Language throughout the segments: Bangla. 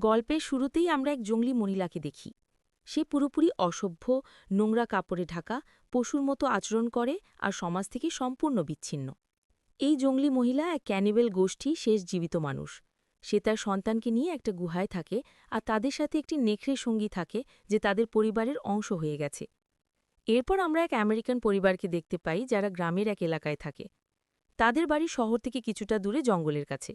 গল্পের শুরুতেই আমরা এক জঙ্গলি মহিলাকে দেখি। সে পুরোপুরি অসভ্য, নোংরা কাপড়ে ঢাকা, পশুর মতো আচরণ করে আর সমাজ থেকে সম্পূর্ণ বিচ্ছিন্ন। এই জঙ্গলি মহিলা এক ক্যানিবেল গোষ্ঠী শেষ জীবিত মানুষ। সে তার সন্তানকে নিয়ে একটা গুহায় থাকে আর তাদের সাথে একটি নেখড়ে সঙ্গী থাকে যে তাদের পরিবারের অংশ হয়ে গেছে। এরপর আমরা এক আমেরিকান পরিবারকে দেখতে পাই যারা গ্রামের এক এলাকায় থাকে। তাদের বাড়ি শহর থেকে কিছুটা দূরে জঙ্গলের কাছে।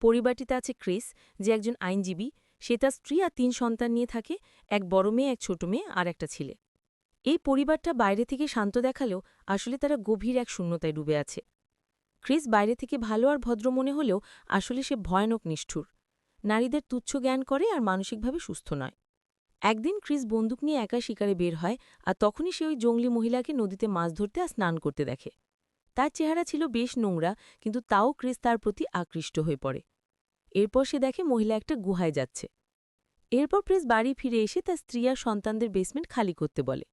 পরিবারটিতে আছে ক্রিস, যে একজন আইনজীবী। সে তার স্ত্রী আর তিন সন্তান নিয়ে থাকে, এক বড় মেয়ে, এক ছোট মেয়ে আর একটা ছেলে। এই পরিবারটা বাইরে থেকে শান্ত দেখালেও আসলে তারা গভীর এক শূন্যতায় ডুবে আছে। ক্রিস বাইরে থেকে ভালো আর ভদ্র মনে হলেও আসলে সে ভয়ানক নিষ্ঠুর। নারীদের তুচ্ছ জ্ঞান করে আর মানসিকভাবে সুস্থ নয়। একদিন ক্রিস বন্দুক নিয়ে একা শিকারে বের হয় আর তখনই সে ওই জঙ্গলি মহিলাকে নদীতে মাছ ধরতে আর স্নান করতে দেখে। তার চেহারা ছিল বেশ নোংরা, কিন্তু তাও ক্রিস তার প্রতি আকৃষ্ট হয়ে পড়ে। এরপর সে দেখে মহিলা একটা গুহায় যাচ্ছে। এরপর প্রেস বাড়ি ফিরে এসে তার স্ত্রী আর সন্তানদের বেসমেন্ট খালি করতে বলে।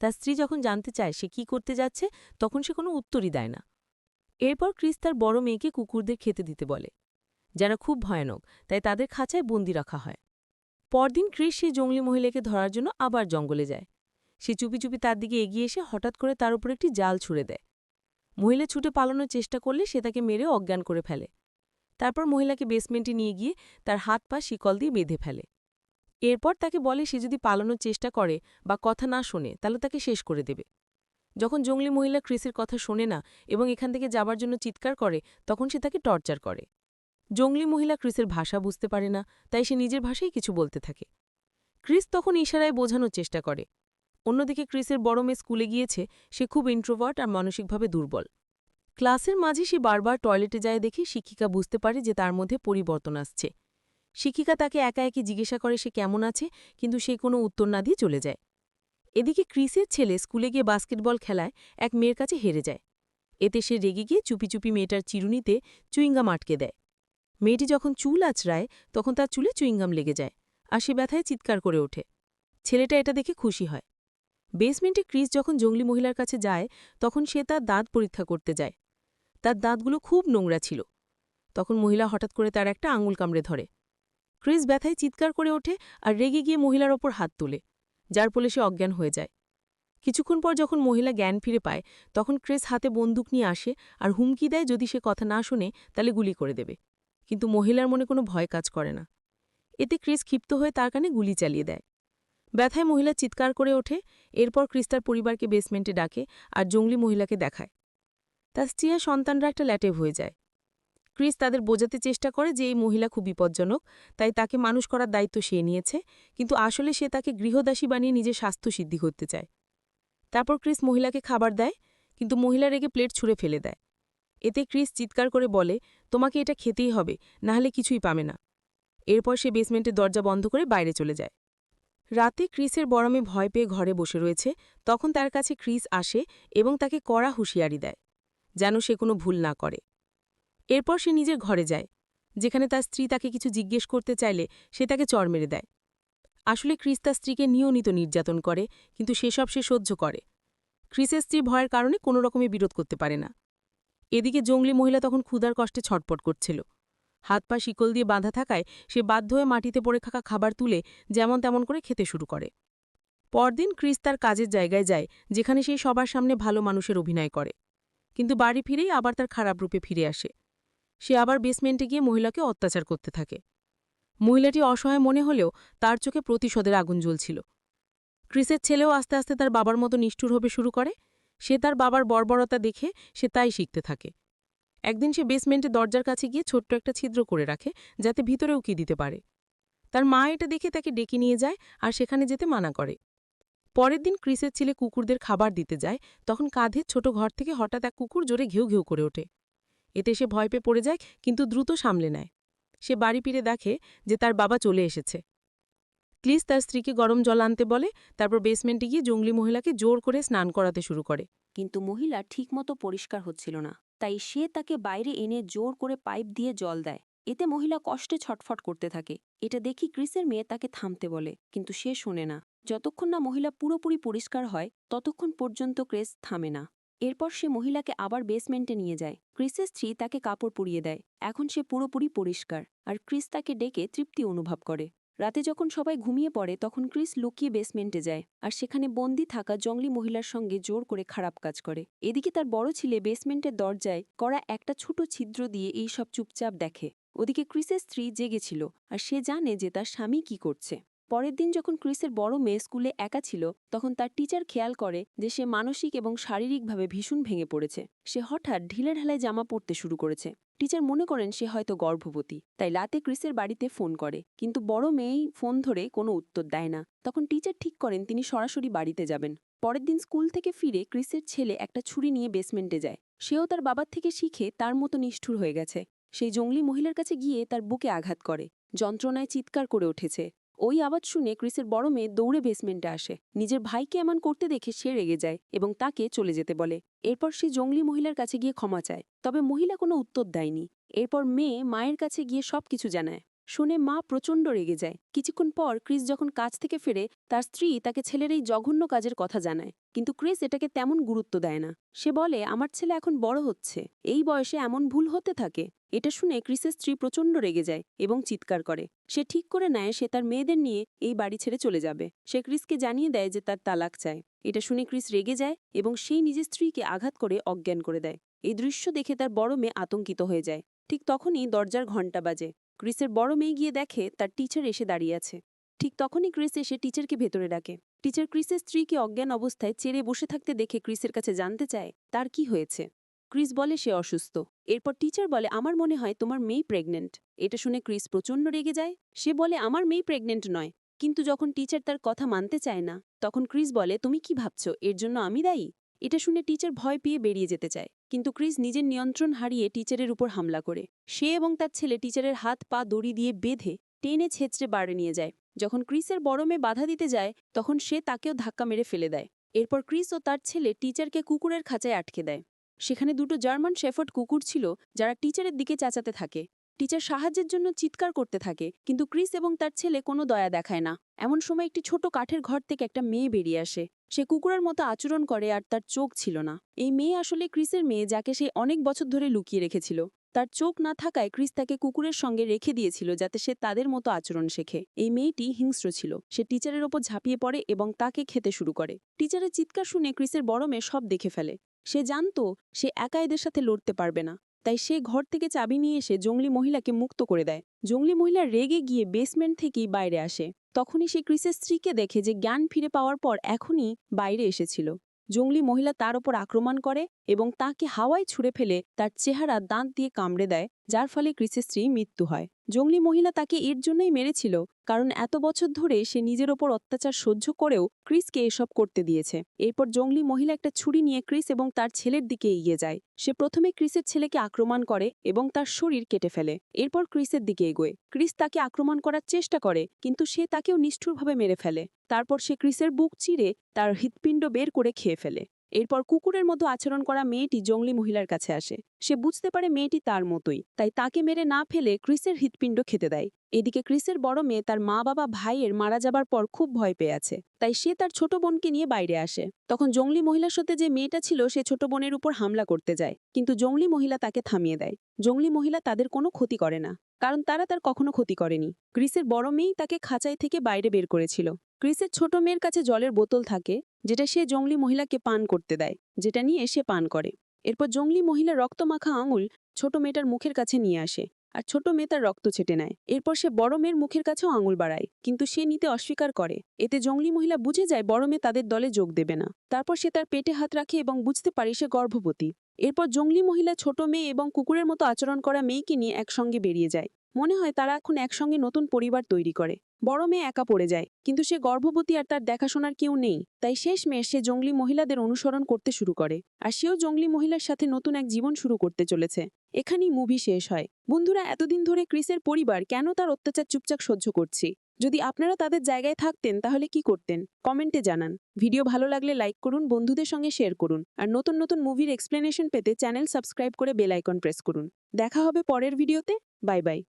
তার স্ত্রী যখন জানতে চায় সে কি করতে যাচ্ছে, তখন সে কোনো উত্তরই দেয় না। এরপর ক্রিস তার বড় মেয়েকে কুকুরদের খেতে দিতে বলে, যারা খুব ভয়ানক, তাই তাদের খাঁচায় বন্দি রাখা হয়। পরদিন ক্রিস সেই জঙ্গলি মহিলাকে ধরার জন্য আবার জঙ্গলে যায়। সে চুপি চুপি তার দিকে এগিয়ে এসে হঠাৎ করে তার উপর একটি জাল ছুড়ে দেয়। মহিলা ছুটে পালানোর চেষ্টা করলে সে তাকে মেরে অজ্ঞান করে ফেলে। তারপর মহিলাকে বেসমেন্টে নিয়ে গিয়ে তার হাত পা শিকল দিয়ে বেঁধে ফেলে। এরপর তাকে বলে, সে যদি পালানোর চেষ্টা করে বা কথা না শোনে, তাহলে তাকে শেষ করে দেবে। যখন জঙ্গলি মহিলা ক্রিসের কথা শোনে না এবং এখান থেকে যাবার জন্য চিৎকার করে, তখন সে তাকে টর্চার করে। জঙ্গলি মহিলা ক্রিসের ভাষা বুঝতে পারে না, তাই সে নিজের ভাষায় কিছু বলতে থাকে। ক্রিস তখন ইশারায় বোঝানোর চেষ্টা করে। অন্যদিকে ক্রিসের বড় মেয়ে স্কুলে গিয়েছে, সে খুব ইন্ট্রোভার্ট আর মানসিকভাবে দুর্বল। ক্লাসের মাঝে সে বারবার টয়লেটে যায় দেখে শিক্ষিকা বুঝতে পারে যে তার মধ্যে পরিবর্তন আসছে। শিক্ষিকা তাকে একা একই জিজ্ঞাসা করে সে কেমন আছে, কিন্তু সে কোনো উত্তর না দিয়ে চলে যায়। এদিকে ক্রিসের ছেলে স্কুলে গিয়ে বাস্কেটবল খেলায় এক মেয়ের কাছে হেরে যায়। এতে সে রেগে গিয়ে চুপি চুপি মেয়েটার চিরুনিতে চুইংগাম আটকে দেয়। মেয়েটি যখন চুল আছড়ায়, তখন তার চুলে চুইংগাম লেগে যায় আর সে ব্যথায় চিৎকার করে ওঠে। ছেলেটা এটা দেখে খুশি হয়। বেসমেন্টে ক্রিস যখন জঙ্গলি মহিলার কাছে যায়, তখন সে তার দাঁত পরীক্ষা করতে যায়। তার দাঁতগুলো খুব নোংরা ছিল। তখন মহিলা হঠাৎ করে তার একটা আঙুল কামড়ে ধরে। ক্রিস ব্যথায় চিৎকার করে ওঠে আর রেগে গিয়ে মহিলার ওপর হাত তোলে, যার ফলে সে অজ্ঞান হয়ে যায়। কিছুক্ষণ পর যখন মহিলা জ্ঞান ফিরে পায়, তখন ক্রিস হাতে বন্দুক নিয়ে আসে আর হুমকি দেয় যদি সে কথা না শোনে, তাহলে গুলি করে দেবে। কিন্তু মহিলার মনে কোনো ভয় কাজ করে না। এতে ক্রিস ক্ষিপ্ত হয়ে তার কানে গুলি চালিয়ে দেয়। ব্যথায় মহিলা চিৎকার করে ওঠে, এরপর ক্রিস তার পরিবারকে বেসমেন্টে ডাকে আর জঙ্গলি মহিলাকে দেখায়। তার স্ত্রী আর সন্তানরা একটা ল্যাটেভ হয়ে যায়। ক্রিস তাদের বোঝাতে চেষ্টা করে যে এই মহিলা খুব বিপজ্জনক, তাই তাকে মানুষ করার দায়িত্ব সে নিয়েছে, কিন্তু আসলে সে তাকে গৃহদাসী বানিয়ে নিজের স্বাস্থ্য সিদ্ধি করতে চায়। তারপর ক্রিস মহিলাকে খাবার দেয়, কিন্তু মহিলা রেগে প্লেট ছুঁড়ে ফেলে দেয়। এতে ক্রিস চিৎকার করে বলে, তোমাকে এটা খেতেই হবে, নাহলে কিছুই পাবে না। এরপর সে বেসমেন্টের দরজা বন্ধ করে বাইরে চলে যায়। রাতে ক্রিসের বরমে ভয় পেয়ে ঘরে বসে রয়েছে, তখন তার কাছে ক্রিস আসে এবং তাকে কড়া হুঁশিয়ারি দেয়, যেন সে কোনো ভুল না করে। এরপর সে নিজের ঘরে যায়, যেখানে তার স্ত্রী তাকে কিছু জিজ্ঞেস করতে চাইলে সে তাকে চর মেরে দেয়। আসলে ক্রিস তার স্ত্রীকে নিয়মিত নির্যাতন করে, কিন্তু সেসব সে সহ্য করে। ক্রিসের স্ত্রী ভয়ের কারণে কোনো রকমে বিরোধ করতে পারে না। এদিকে জঙ্গলি মহিলা তখন ক্ষুধার কষ্টে ছটপট করছিল। হাত পা শিকল দিয়ে বাঁধা থাকায় সে বাধ্য হয়ে মাটিতে পড়ে থাকা খাবার তুলে যেমন তেমন করে খেতে শুরু করে। পরদিন ক্রিস তার কাজের জায়গায় যায়, যেখানে সে সবার সামনে ভালো মানুষের অভিনয় করে। কিন্তু বাড়ি ফিরেই আবার তার খারাপ রূপে ফিরে আসে। সে আবার বেসমেন্টে গিয়ে মহিলাকে অত্যাচার করতে থাকে। মহিলাটি অসহায় মনে হলেও তার চোখে প্রতিশোধের আগুন জ্বলছিল। ক্রিসের ছেলেও আস্তে আস্তে তার বাবার মতো নিষ্ঠুর হবে শুরু করে। সে তার বাবার বর্বরতা দেখে সে তাই শিখতে থাকে। একদিন সে বেসমেন্টে দরজার কাছে গিয়ে ছোট্ট একটা ছিদ্র করে রাখে, যাতে ভিতরেও কি দিতে পারে। তার মা এটা দেখে তাকে ডেকে নিয়ে যায় আর সেখানে যেতে মানা করে। পরের দিন ক্রিসের ছেলে কুকুরদের খাবার দিতে যায়, তখন কাঁধের ছোট ঘর থেকে হঠাৎ এক কুকুর জোরে ঘেউ ঘেউ করে ওঠে। এতে সে ভয় পেয়ে পড়ে যায়, কিন্তু দ্রুত সামলে নেয়। সে বাড়ি ফিরে দেখে যে তার বাবা চলে এসেছে। ক্লিস তার স্ত্রীকে গরম জল আনতে বলে, তারপর বেসমেন্টে গিয়ে জঙ্গলি মহিলাকে জোর করে স্নান করাতে শুরু করে। কিন্তু মহিলা ঠিকমতো পরিষ্কার হচ্ছিল না। তাই সে তাকে বাইরে এনে জোর করে পাইপ দিয়ে জল দেয়। এতে মহিলা কষ্টে ছটফট করতে থাকে। এটা দেখি ক্রিসের মেয়ে তাকে থামতে বলে, কিন্তু সে শোনে না। যতক্ষণ না মহিলা পুরোপুরি পরিষ্কার হয়, ততক্ষণ পর্যন্ত ক্রেস থামে না। এরপর সে মহিলাকে আবার বেসমেন্টে নিয়ে যায়। ক্রিসের স্ত্রী তাকে কাপড় পরিয়ে দেয়। এখন সে পুরোপুরি পরিষ্কার। আর ক্রিস তাকে ডেকে তৃপ্তি অনুভব করে। রাতে যখন সবাই ঘুমিয়ে পড়ে, তখন ক্রিস লুকিয়ে বেসমেন্টে যায় আর সেখানে বন্দি থাকা জঙ্গলি মহিলার সঙ্গে জোর করে খারাপ কাজ করে। এদিকে তার বড় ছেলে বেসমেন্টের দরজায় করা একটা ছোট ছিদ্র দিয়ে এই সব চুপচাপ দেখে। ওদিকে ক্রিসের স্ত্রী জেগেছিল আর সে জানে যে তার স্বামী কি করছে। পরের দিন যখন ক্রিসের বড় মেয়ে স্কুলে একা ছিল, তখন তার টিচার খেয়াল করে যে সে মানসিক এবং শারীরিকভাবে ভীষণ ভেঙে পড়েছে। সে হঠাৎ ঢিলে ঢালায় জামা পরতে শুরু করেছে। টিচার মনে করেন সে হয়তো গর্ভবতী, তাই রাতে ক্রিসের বাড়িতে ফোন করে। কিন্তু বড় মেয়েই ফোন ধরে কোনো উত্তর দেয় না। তখন টিচার ঠিক করেন তিনি সরাসরি বাড়িতে যাবেন। পরের দিন স্কুল থেকে ফিরে ক্রিসের ছেলে একটা ছুরি নিয়ে বেসমেন্টে যায়। সেও তার বাবার থেকে শিখে তার মতো নিষ্ঠুর হয়ে গেছে। সেই জঙ্গলি মহিলার কাছে গিয়ে তার বুকে আঘাত করে। যন্ত্রণায় চিৎকার করে উঠেছে। ওই আওয়াজ শুনে ক্রিসের বড় মেয়ে দৌড়ে বেসমেন্টে আসে। নিজের ভাইকে এমন করতে দেখে সে রেগে যায় এবং তাকে চলে যেতে বলে। এরপর সে জঙ্গলি মহিলার কাছে গিয়ে ক্ষমা চায়, তবে মহিলা কোনো উত্তর দেয়নি। এরপর মেয়ে মায়ের কাছে গিয়ে সব কিছু জানায়। শুনে মা প্রচণ্ড রেগে যায়। কিছুক্ষণ পর ক্রিস যখন কাজ থেকে ফেরে, তার স্ত্রী তাকে ছেলের এই জঘন্য কাজের কথা জানায়। কিন্তু ক্রিস এটাকে তেমন গুরুত্ব দেয় না। সে বলে, আমার ছেলে এখন বড় হচ্ছে। এই বয়সে এমন ভুল হতে থাকে? এটা শুনে ক্রিসের স্ত্রী প্রচণ্ড রেগে যায় এবং চিৎকার করে। সে ঠিক করে নেয়, সে তার মেয়েদের নিয়ে এই বাড়ি ছেড়ে চলে যাবে। সে ক্রিসকে জানিয়ে দেয় যে তার তালাক চায় এটা শুনে ক্রিস রেগে যায় এবং সেই নিজের স্ত্রীকে আঘাত করে অজ্ঞান করে দেয়। এই দৃশ্য দেখে তার বড় মেয়ে আতঙ্কিত হয়ে যায়। ঠিক তখনই দরজার ঘণ্টা বাজে। ক্রিসের বড় মেয়ে গিয়ে দেখে তার টিচার এসে দাঁড়িয়ে আছে। ঠিক তখনই ক্রিস এসে টিচারকে ভেতরে ডাকে। টিচার ক্রিসের স্ত্রীকে অজ্ঞান অবস্থায় চেড়ে বসে থাকতে দেখে ক্রিসের কাছে জানতে চায়, তার কি হয়েছে? ক্রিস বলে, সে অসুস্থ। এরপর টিচার বলে, আমার মনে হয় তোমার মেয়ে প্রেগনেন্ট এটা শুনে ক্রিস প্রচণ্ড রেগে যায়। সে বলে, আমার মেয়ে প্রেগনেন্ট নয়। কিন্তু যখন টিচার তার কথা মানতে চায় না, তখন ক্রিস বলে, তুমি কি ভাবছ? এর জন্য আমি দায়ী? এটা শুনে টিচার ভয় পেয়ে বেরিয়ে যেতে চায়। কিন্তু ক্রিস নিজের নিয়ন্ত্রণ হারিয়ে টিচারের উপর হামলা করে। সে এবং তার ছেলে টিচারের হাত, পা, দড়ি দিয়ে বেঁধে টেনে ছেঁচড়ে বাড়ি নিয়ে যায়। যখন ক্রিসের বড় মেয়ে বাধা দিতে যায়, তখন সে তাকেও ধাক্কা মেরে ফেলে দেয়। এরপর ক্রিস ও তার ছেলে টিচারকে কুকুরের খাঁচায় আটকে দেয়। সেখানে দুটো জার্মান শেফার্ড কুকুর ছিল, যারা টিচারের দিকে চেঁচাতে থাকে। টিচার সাহায্যের জন্য চিৎকার করতে থাকে, কিন্তু ক্রিস এবং তার ছেলে কোনো দয়া দেখায় না। এমন সময় একটি ছোট কাঠের ঘর থেকে একটা মেয়ে বেরিয়ে আসে। সে কুকুরের মতো আচরণ করে আর তার চোখ ছিল না। এই মেয়ে আসলে ক্রিসের মেয়ে যাকে সে অনেক বছর ধরে লুকিয়ে রেখেছিল। তার চোখ না থাকায় ক্রিস তাকে কুকুরের সঙ্গে রেখে দিয়েছিল যাতে সে তাদের মতো আচরণ শেখে। এই মেয়েটি হিংস্র ছিল। সে টিচারের ওপর ঝাঁপিয়ে পড়ে এবং তাকে খেতে শুরু করে। টিচারের চিৎকার শুনে ক্রিসের বড় মেয়ে সব দেখে ফেলে। সে জানতো সে একা এদের সাথে লড়তে পারবে না। তাই সে ঘর থেকে চাবি নিয়ে এসে জঙ্গলি মহিলাকে মুক্ত করে দেয়। জঙ্গলি মহিলা রেগে গিয়ে বেসমেন্ট থেকেই বাইরে আসে। তখনই সে ক্রিসের স্ত্রীকে দেখে যে জ্ঞান ফিরে পাওয়ার পর এখনই বাইরে এসেছিল। জঙ্গলি মহিলা তার ওপর আক্রমণ করে এবং তাকে হাওয়ায় ছুঁড়ে ফেলে তার চেহারা দাঁত দিয়ে কামড়ে দেয়। যার ফলে ক্রিসের স্ত্রী মৃত্যু হয়। জঙ্গলি মহিলা তাকে এর জন্যই মেরেছিল, কারণ এত বছর ধরে সে নিজের ওপর অত্যাচার সহ্য করেও ক্রিসকে এসব করতে দিয়েছে। এরপর জঙ্গলি মহিলা একটা ছুরি নিয়ে ক্রিস এবং তার ছেলের দিকে এগিয়ে যায়। সে প্রথমে ক্রিসের ছেলেকে আক্রমণ করে এবং তার শরীর কেটে ফেলে। এরপর ক্রিসের দিকে এগোয়। ক্রিস তাকে আক্রমণ করার চেষ্টা করে, কিন্তু সে তাকেও নিষ্ঠুরভাবে মেরে ফেলে। তারপর সে ক্রিসের বুক চিরে তার হৃৎপিণ্ড বের করে খেয়ে ফেলে। এরপর কুকুরের মতো আচরণ করা মেয়েটি জঙ্গলি মহিলার কাছে আসে। সে বুঝতে পারে মেয়েটি তার মতোই, তাই তাকে মেরে না ফেলে ক্রিসের হৃৎপিণ্ড খেতে দেয়। এদিকে ক্রিসের বড় মেয়ে তার মা বাবা ভাইয়ের মারা যাবার পর খুব ভয় পেয়ে আছে, তাই সে তার ছোট বোনকে নিয়ে বাইরে আসে। তখন জঙ্গলি মহিলার সাথে যে মেয়েটা ছিল, সে ছোট বোনের উপর হামলা করতে যায়, কিন্তু জঙ্গলি মহিলা তাকে থামিয়ে দেয়। জঙ্গলি মহিলা তাদের কোনো ক্ষতি করে না। কারণ তারা তার কখনো ক্ষতি করেনি। ক্রিসের বড় মেয়েই তাকে খাঁচাই থেকে বাইরে বের করেছিল। ক্রিসের ছোট মেয়ের কাছে জলের বোতল থাকে, যেটা সে জঙ্গলি মহিলাকে পান করতে দেয়, যেটা নিয়ে এসে পান করে। এরপর জঙ্গলি মহিলা রক্তমাখা আঙুল ছোট মেয়েটার মুখের কাছে নিয়ে আসে। আর ছোট মেয়ে তার রক্ত ছেটে নেয়। এরপর সে বড় মেয়ের মুখের কাছেও আঙুল বাড়ায়, কিন্তু সে নিতে অস্বীকার করে। এতে জঙ্গলি মহিলা বুঝে যায় বড় মেয়ে তাদের দলে যোগ দেবে না। তারপর সে তার পেটে হাত রাখে এবং বুঝতে পারে সে গর্ভবতী। এরপর জঙ্গলি মহিলা ছোট মেয়ে এবং কুকুরের মতো আচরণ করা মেয়েকে নিয়ে একসঙ্গে বেরিয়ে যায়। মনে হয় তারা এখন একসঙ্গে নতুন পরিবার তৈরি করে। বড় মেয়ে একা পড়ে যায়, কিন্তু সে গর্ভবতী আর তার দেখাশোনার কেউ নেই। তাই শেষ মেয়ে সে জঙ্গলি মহিলাদের অনুসরণ করতে শুরু করে, আর সেও জঙ্গলি মহিলার সাথে নতুন এক জীবন শুরু করতে চলেছে। এখানেই মুভি শেষ হয়। বন্ধুরা, এতদিন ধরে ক্রিসের পরিবার কেন তার অত্যাচার চুপচাপ সহ্য করছি? যদি আপনারা তাদের জায়গায় থাকতেন, তাহলে কি করতেন? কমেন্টে জানান। ভিডিও ভালো লাগলে লাইক করুন, বন্ধুদের সঙ্গে শেয়ার করুন, আর নতুন নতুন মুভির এক্সপ্লেনেশন পেতে চ্যানেল সাবস্ক্রাইব করে বেল আইকন প্রেস করুন। দেখা হবে পরের ভিডিওতে বাই বাই